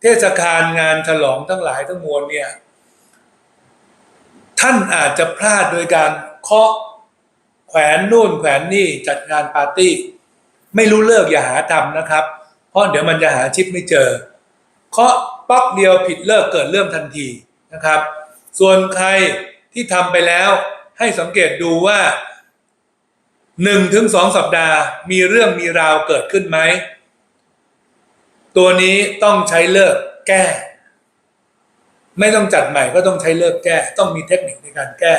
เทศกาลงานฉลองทั้งหลายทั้งมวลเนี่ย ท่านอาจจะพลาดโดยการเคาะแขวนนู่นแขวนนี่จัดงานปาร์ตี้ ไม่รู้เลิกอย่าหาทำนะครับ เพราะเดี๋ยวมันจะหาชิปไม่เจอ เคาะป๊อกเดียวผิดเลิกเกิดเรื่องทันทีนะครับ ส่วนใครที่ทำไปแล้วให้สังเกตดูว่าหนึ่งถึงสองสัปดาห์มีเรื่องมีราวเกิดขึ้นไหม ตัวนี้ต้องใช้เลิกแก้ ไม่ต้องจัดใหม่ก็ต้องใช้เลิกแก้ ต้องมีเทคนิคในการแก้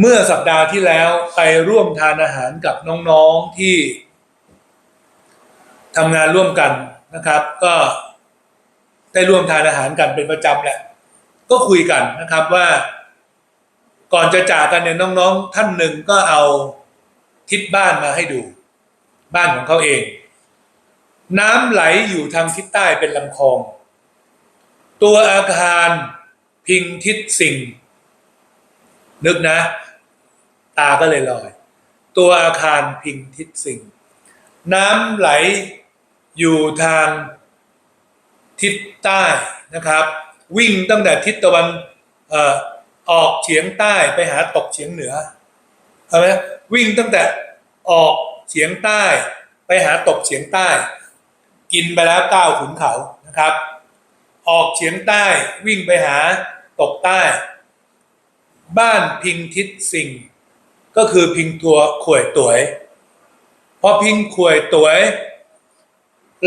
เมื่อสัปดาห์ที่แล้วไปร่วมทานอาหารกับน้องๆที่ทำงานร่วมกันนะครับ ก็ได้ร่วมทานอาหารกันเป็นประจำแหละ ก็คุยกันนะครับว่า ก่อนจะจากกันเนี่ยน้องๆ ท่านหนึ่งก็เอาทิศบ้านมาให้ดู บ้านของเขาเอง น้ำไหลอยู่ทางทิศใต้เป็นลำคลอง ตัวอาคารพิงทิศสิงห์นึกนะ ตาก็เลยลอย ตัวอาคารพิงทิศสิงห์น้ำไหลอยู่ทางทิศใต้นะครับ วิ่งตั้งแต่ทิศตะวันอออกเฉียงใต้ไปหาตกเฉียงเหนือเห็นไหมวิ่งตั้งแต่ออกเฉียงใต้ ไปหาตกเฉียงใต้ กินไปแล้วเก้าขุนเขานะครับ ออกเฉียงใต้วิ่งไปหาตกใต้ บ้านพิงทิศสิงก็คือพิงตัวข่วยตวยพอพิงข่วยตวย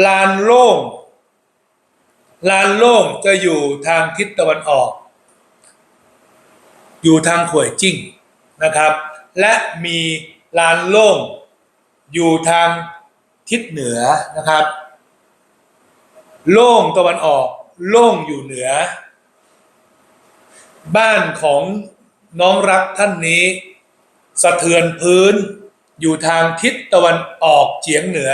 ลานโล่งลานโล่งจะอยู่ทางทิศตะวันออก อยู่ทางข่วยจิ้งนะครับ และมีลานโล่งอยู่ทางทิศเหนือนะครับ โล่งตะวันออก โล่งอยู่เหนือ บ้านของน้องรักท่านนี้ สะเทือนพื้น อยู่ทางทิศตะวันออกเฉียงเหนือ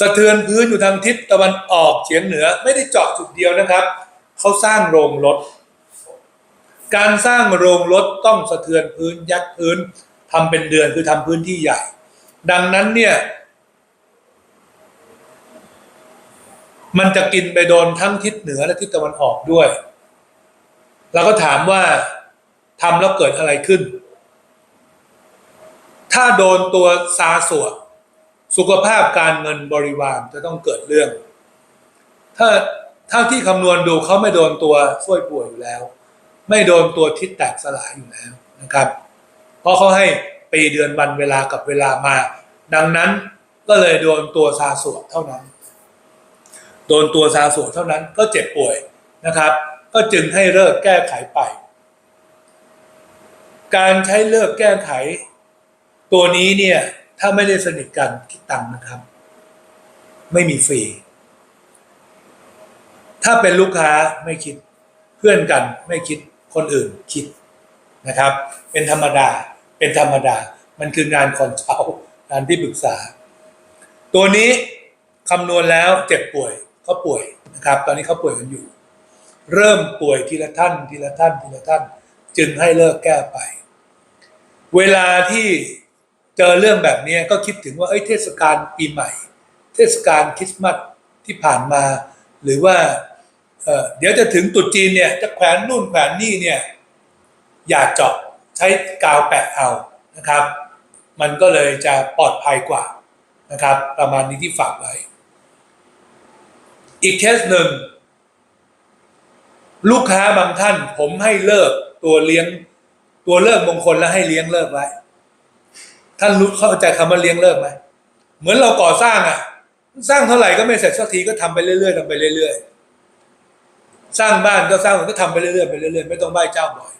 สะเทือนพื้นอยู่ทางทิศตะวันออกเฉียงเหนือ ไม่ได้เจาะจุดเดียวนะครับเขาสร้างโรงรถ การสร้างโรงรถต้องสะเทือนพื้นยักพื้นทำเป็นเดือนคือทำพื้นที่ใหญ่ ดังนั้นเนี่ย มันจะกินไปโดนทั้งทิศเหนือและทิศตะวันออกด้วย เราก็ถามว่าทำแล้วเกิดอะไรขึ้น ถ้าโดนตัวซาสวดสุขภาพการเงินบริวารจะต้องเกิดเรื่อง ถ้าเท่าที่คำนวณดูเขาไม่โดนตัวช่วยป่วยอยู่แล้ว ไม่โดนตัวทิศแตกสลายอยู่แล้วนะครับ เพราะเขาให้ปีเดือนวันเวลากับเวลามา ดังนั้นก็เลยโดนตัวซาสวดเท่านั้น โดนตัวซาสวดเท่านั้นก็เจ็บป่วยนะครับ ก็จึงให้เลิกแก้ไขไป การใช้เลิกแก้ไข ตัวนี้เนี่ยถ้าไม่ได้สนิทกันคิดตังนะครับ ไม่มีฟรี ถ้าเป็นลูกค้าไม่คิดเพื่อนกันไม่คิดคนอื่นคิดนะครับ เป็นธรรมดาเป็นธรรมดา มันคืองานคอนเทลงานที่ปรึกษา ตัวนี้คำนวณแล้วเจ็บป่วย เขาป่วยนะครับ ตอนนี้เขาป่วยกันอยู่ เริ่มป่วยทีละท่านทีละท่านทีละท่าน จึงให้เลิกแก้ไป เวลาที่เจอเรื่องแบบนี้ก็คิดถึงว่าเอ้ยเทศกาลปีใหม่ เทศกาลคริสต์มาสที่ผ่านมา หรือว่าเเดี๋ยวจะถึงตรุษจีนเนี่ยจะแขวนนู่นแขวนนี่เนี่ยอย่าเจาะใช้กาวแปะเอานะครับ มันก็เลยจะปลอดภัยกว่านะครับ ประมาณนี้ที่ฝากไว้ อีกเคสหนึ่ง ลูกค้าบางท่าน ผมให้เลิกตัวเลี้ยง ตัวเลิกมงคลแล้วให้เลี้ยงเลิกไว้ ท่านรู้เข้าใจคำว่าเลี้ยงเลิกไหมเหมือนเราก่อสร้างอะสร้างเท่าไหร่ก็ไม่เสร็จสักทีก็ทำไปเรื่อยๆทำไปเรื่อยๆสร้างบ้านก็สร้างก็ทำไปเรื่อยๆไปเรื่อยๆไม่ต้องไหว้เจ้าบ่อย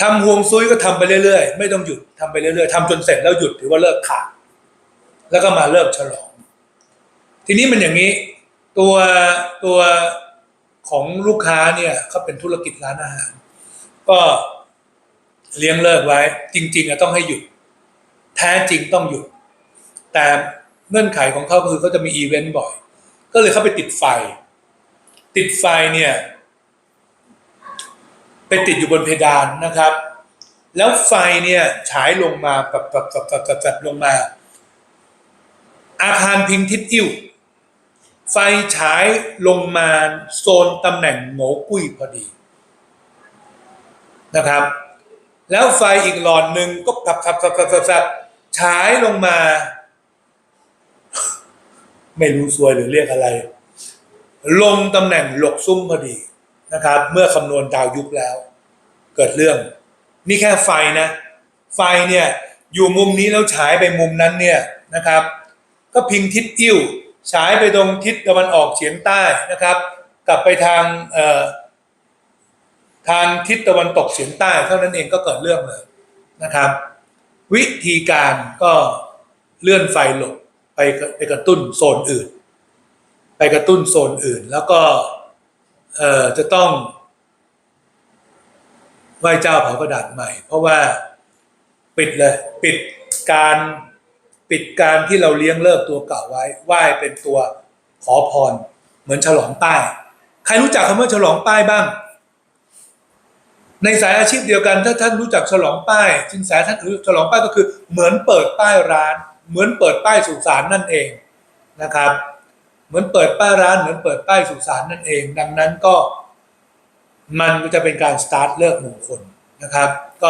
ทำห่วงซุยก็ทำไปเรื่อยๆ ไม่ต้องหยุดทำไปเรื่อยๆทำจนเสร็จแล้วหยุดถือว่าเลิกขาดแล้วก็มาเลิกฉลอง ทีนี้มันอย่างนี้ตัวตัวของลูกค้าเนี่ยเขาเป็นธุรกิจร้านอาหาร ก็เลี้ยงเลิกไว้ จริง ๆอะต้องให้หยุด แท้จริงต้องหยุด แต่เงื่อนไขของเขาคือเขาจะมีอีเวนต์บ่อย ก็เลยเขาไปติดไฟ ติดไฟเนี่ย ไปติดอยู่บนเพดานนะครับ แล้วไฟเนี่ยฉายลงมาแบบแบบแบบแบบแบบลงมา อาคารพิงทิศอิ่ว ไฟฉายลงมาโซนตำแหน่งโงกุ้ยพอดีนะครับ แล้วไฟอีกหลอดหนึ่งก็ขับขับขับขับขับขบฉายลงมา ไม่รู้ซวยหรือเรียกอะไร ลงตำแหน่งหลกซุ้มพอดีนะครับ เมื่อคำนวณดาวยุคแล้ว เกิดเรื่อง นี่แค่ไฟนะ ไฟเนี่ยอยู่มุมนี้แล้วฉายไปมุมนั้นเนี่ยนะครับ ก็พิงทิศอิ้ว ฉายไปตรงทิศตะวันออกเฉียงใต้นะครับ กลับไปทางทางทิศตะวันตกเฉียงใต้ เท่านั้นเองก็เกิดเรื่องเลยนะครับ วิธีการก็เลื่อนไฟหลบไปไปกระตุ้นโซนอื่น ไปกระตุ้นโซนอื่น แล้วก็จะต้องไหว้เจ้าเผากระดาษใหม่ เพราะว่าปิดเลย ปิดการ ปิดการที่เราเลี้ยงเลิกตัวเก่าไว้ไหว้เป็นตัวขอพร เหมือนฉลองป้ายใครรู้จักคำว่าฉลองป้ายบ้าง ในสายอาชีพเดียวกัน ถ้าท่านรู้จักฉลองป้ายสินแสท่านรู้ฉลองป้ายก็คือ เหมือนเปิดป้ายร้าน เหมือนเปิดป้ายสุสานนั่นเองนะครับ เหมือนเปิดป้ายร้าน เหมือนเปิดป้ายสุสานนั่นเอง ดังนั้นก็มันจะเป็นการสตาร์ทเลิกมงคลนะครับ ก็